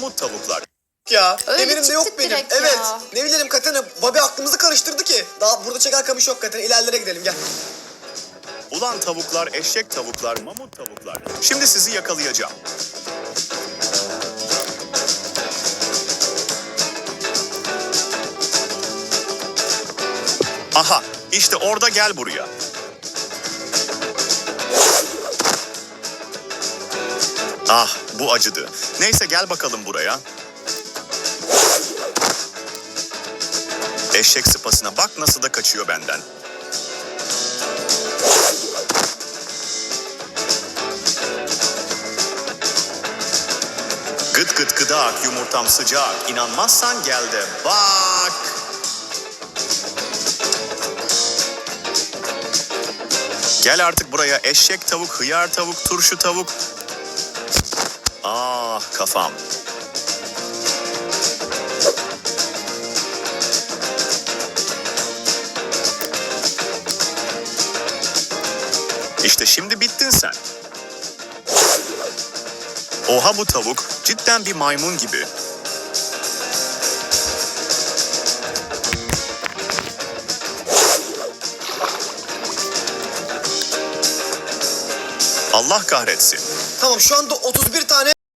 mamut tavuklar. Ya Öyle emirim de çıktık yok benim. direkt Evet. ya. Ne bileyim Katana. Babi aklımızı karıştırdı ki. Daha burada çeker kamış yok Katana. İlerlere gidelim gel. Ulan tavuklar, eşek tavuklar, mamut tavuklar. Şimdi sizi yakalayacağım. Aha, işte orada gel buraya. Ah, bu acıdı. Neyse gel bakalım buraya. Eşek sıpasına bak nasıl da kaçıyor benden. Gıt gıt gıdak yumurtam sıcak. İnanmazsan gel de bak. Gel artık buraya eşek tavuk, hıyar tavuk, turşu tavuk. Ah kafam. İşte şimdi bittin sen. Oha bu tavuk cidden bir maymun gibi. Allah kahretsin. Tamam şu anda 31 tane